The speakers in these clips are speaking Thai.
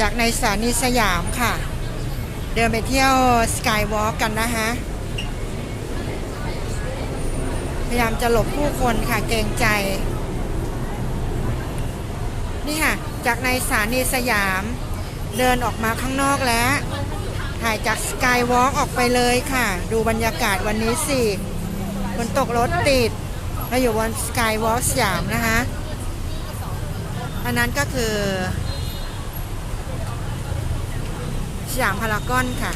จากในสถานีสยามค่ะ เดินไปเที่ยวสกายวอล์กกันนะฮะพยายามจะหลบผู้คนค่ะเกรงใจ นี่ค่ะ จากในสถานีสยาม เดินออกมาข้างนอกแล้ว ถ่ายจากสกายวอล์กออกไปเลยค่ะ ดูบรรยากาศวันนี้สิฝนตกรถติดเราอยู่บนสกายวอล์กสยามนะคะ อันนั้นก็คือ สยามพารากอนค่ะ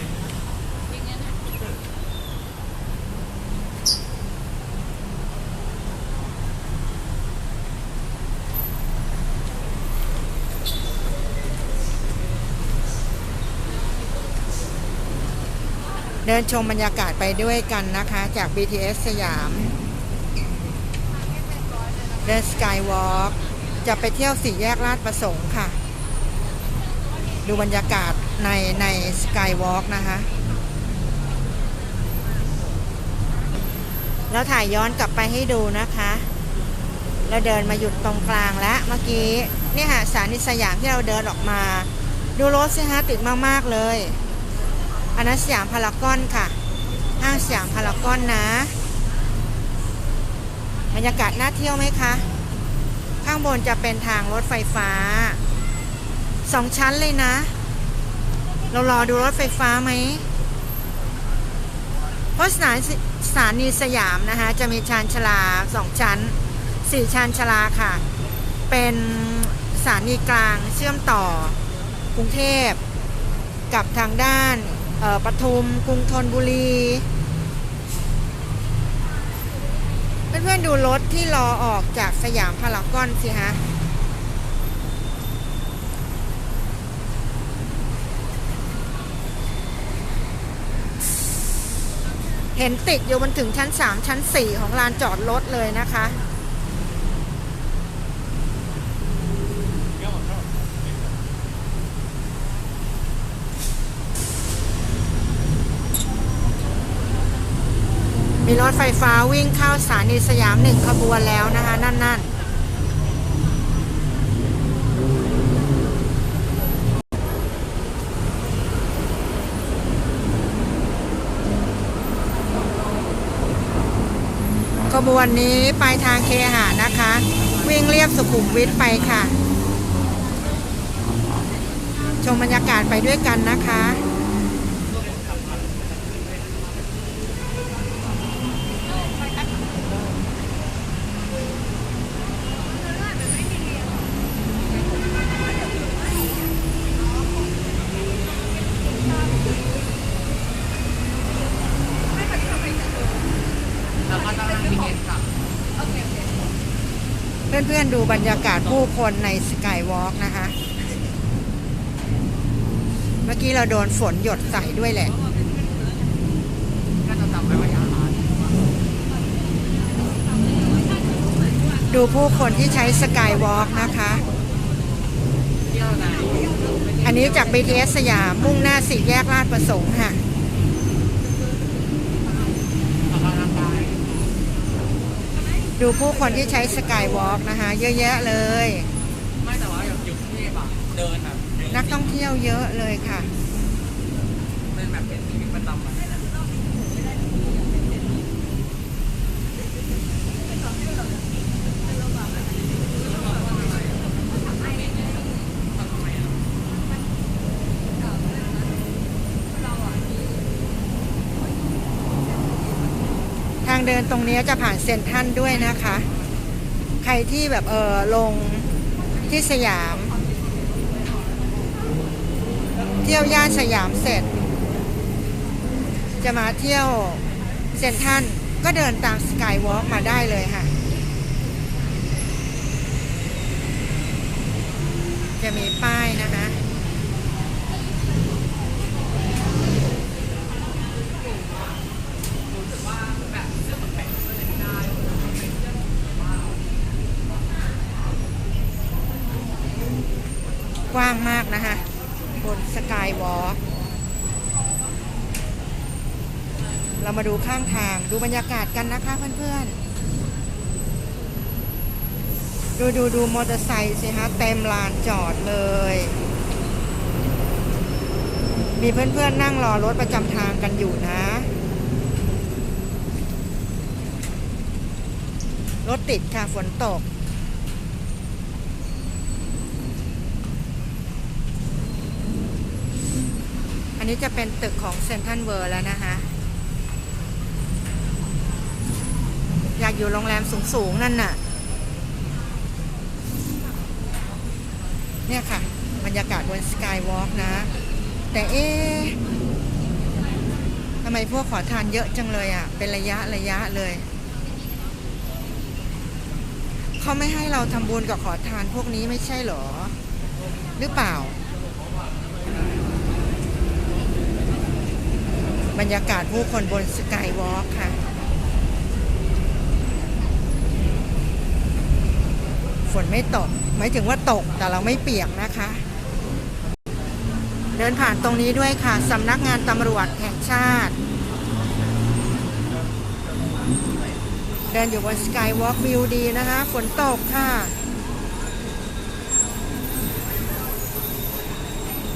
เดินชมบรรยากาศไปด้วยกันนะคะ จาก BTS สยาม เดินสกายวอล์กจะไปเที่ยวสี่แยกลาดประสงค์ค่ะ ดูบรรยากาศในในสกายวอล์กนะคะ แล้วถ่ายย้อนกลับไปให้ดูนะคะแล้วเดินมาหยุดตรงกลางแล้วเมื่อกี้นี่ค่ะสถานีสยามที่เราเดินออกมา ดูรถสิฮะติดมาก ๆ เลยอันนั้นสยามพารากอนค่ะห้างสยามพารากอนนะ บรรยากาศน่าเที่ยวไหมคะ ข้างบนจะเป็นทางรถไฟฟ้า สองชั้นเลยนะ เรารอดูรถไฟฟ้าไหมเพราะสถานสถานีสยามนะคะ จะมีชานชาลาสองชั้นสี่ชานชาลาค่ะ เป็นสถานีกลางเชื่อมต่อกรุงเทพ กับทางด้านปทุมกรุงธนบุรีเพื่อนๆดูรถที่รอออกจากสยามพารากอนสิฮะ เห็นติดอยู่บนถึงชั้น 3 ชั้น 4 ของลานจอดรถเลยนะคะมีรถไฟฟ้าวิ่งเข้าสถานีสยามหนึ่งขบวนแล้วนะคะ นั่นนั่นข บวนนี้ไปทางเคหะนะคะ วิ่งเรียบสุขุมวิทไปค่ะ ชมบรรยากาศไปด้วยกันนะคะ แล้วก็ต้องนั่งทีเอสกลับ เพื่อนๆดูบรรยากาศผู้คนในสกายวอล์กนะคะ เมื่อกี้เราโดนฝนหยดใส่ด้วยแหละดูผู้คนที่ใช้สกายวอล์กนะคะ อันนี้จาก BTS สยามมุ่งหน้าสี่แยกลาดประสงค์ค่ะ ออกกำลังกาย ดูผู้คนที่ใช้สกายวอล์กนะคะ เยอะแยะเลย ไม่แต่ว่าอยู่อยู่กรุงเทพอะเดินแบบนักท่องเที่ยวเยอะเลยค่ะ เดินแบบเป็นชีวิตประจำวัน ทาง เดินตรงนี้จะผ่านเซ็นทรัลด้วยนะคะ ใครที่แบบเออลงที่สยาม เที่ยวย่านสยามเสร็จ จะมาเที่ยวเซ็นทรัลก็เดินตามสกายวอล์กมาได้เลยค่ะ จะมีป้ายนะคะ กว้างมากนะคะ บนสกายวอล์ก เรามาดูข้างทางดูบรรยากาศกันนะคะเพื่อนๆ ดูดูดูมอเตอร์ไซค์สิฮะเต็มลานจอดเลย มีเพื่อนๆนั่งรอรถประจำทางกันอยู่นะ รถติดค่ะฝนตกอันนี้จะเป็นตึกของเซนทันเวอร์แล้วนะคะ อยากอยู่โรงแรมสูงๆ นั่นน่ะ เนี่ยค่ะ บรรยากาศบนสกายวอล์กนะ แต่เอ๊ะทำไมพวกขอทานเยอะจังเลยอะ เป็นระยะระยะเลย เขาไม่ให้เราทำบุญกับขอทานพวกนี้ไม่ใช่หรอ หรือเปล่า บรรยากาศผู้คนบนสกายวอล์กค่ะ ฝนไม่ตก หมายถึงว่าตกแต่เราไม่เปียกนะคะ เดินผ่านตรงนี้ด้วยค่ะสำนักงานตำรวจแห่งชาติ เดินอยู่บนสกายวอล์กวิวดีนะคะ ฝนตกค่ะ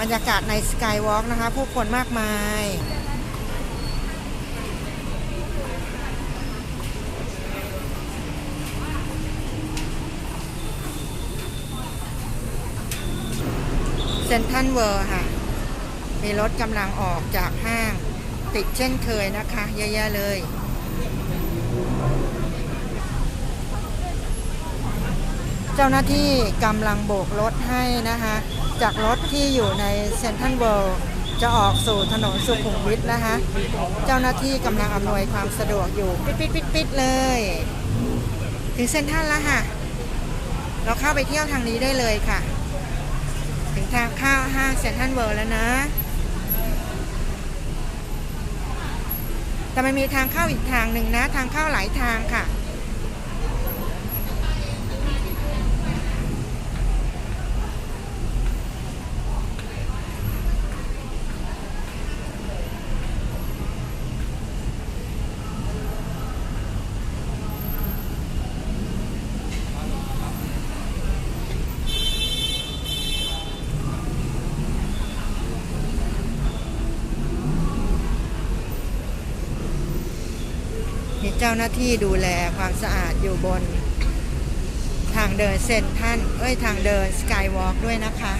บรรยากาศในสกายวอล์กนะคะ ผู้คนมากมาย เซนทันเวอร์ค่ะ มีรถกำลังออกจากห้าง ติดเช่นเคยนะคะ เยอะแยะเลย เจ้าหน้าที่กำลังโบกรถให้นะคะ จากรถที่อยู่ในเซนทันเวิลด์จะออกสู่ถนนสุขุมวิทนะคะ เจ้าหน้าที่กำลังอำนวยความสะดวกอยู่ ปิดปิดปิดปิดเลย ถึงเซนทันแล้วค่ะ เราเข้าไปเที่ยวทางนี้ได้เลยค่ะ ทางเข้าห้างเซ็นทรัลเวิลด์แล้วนะ แต่มันมีทางเข้าอีกทางหนึ่งนะ ทางเข้าหลายทางค่ะ มี เจ้าหน้าที่ดูแลความสะอาดอยู่บน ทางเดินเซนทรันเอ้ยทางเดินสกายวอล์กด้วยนะคะ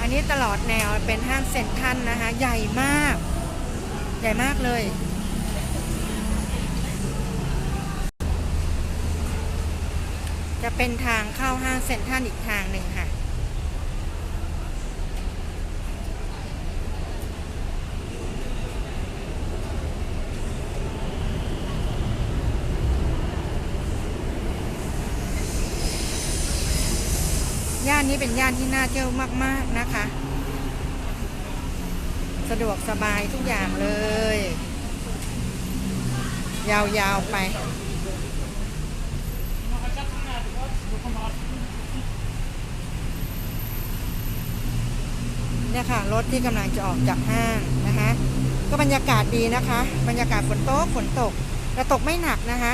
อันนี้ตลอดแนวเป็นห้างเซ็นทรันนะคะ ใหญ่มาก ใหญ่มากเลย จะเป็นทางเข้าห้างเซ็นทรัลอีกทางหนึ่งค่ะ ย่านนี้เป็นย่านที่น่าเที่ยวมาก ๆ นะคะ สะดวกสบายทุกอย่างเลย ยาว ๆ ไป เนี่ยค่ะรถที่กำลังจะออกจากห้างนะคะก็บรรยากาศดีนะคะ บรรยากาศฝนตกฝนตกแต่ตกไม่หนักนะคะ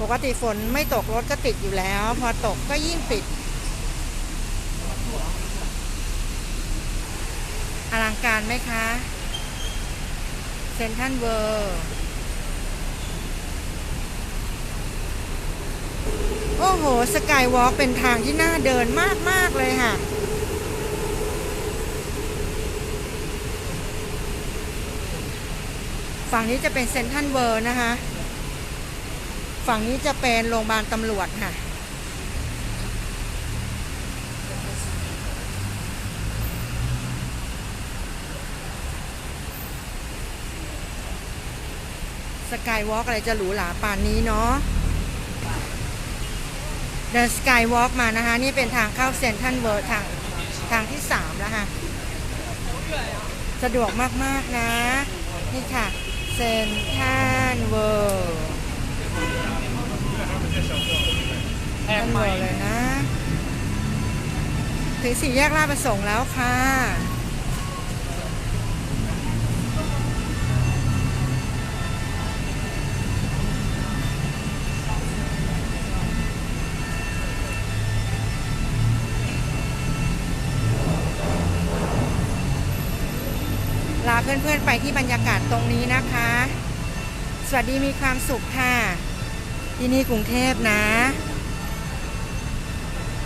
ปกติฝนไม่ตกรถก็ติดอยู่แล้ว พอตกก็ยิ่งติดอลังการไหมคะเซนทันเวิร์โอ้โห สกายวอล์กเป็นทางที่น่าเดินมาก ๆ เลยค่ะ ฝั่งนี้จะเป็นเซนทันเวิร์นะคะ ฝั่งนี้จะเป็นโรงพยาบาลตำรวจค่ะ สกายวอล์กอะไรจะหรูหราป่านนี้เนาะ เดินสกายวอล์กมานะคะ นี่เป็นทางเข้าเซนทันเวิร์ทางทางที่สามแล้วค่ะ สะดวกมาก ๆ นะ นี่ค่ะ เซนทันเวิร์เซนทันเวิร์เลยนะ ถึงสี่แยกลาดประสงค์แล้วค่ะ พื่อนๆไปที่บรรยากาศตรงนี้นะคะ สวัสดีมีความสุขค่ะ ที่นี่กรุงเทพนะ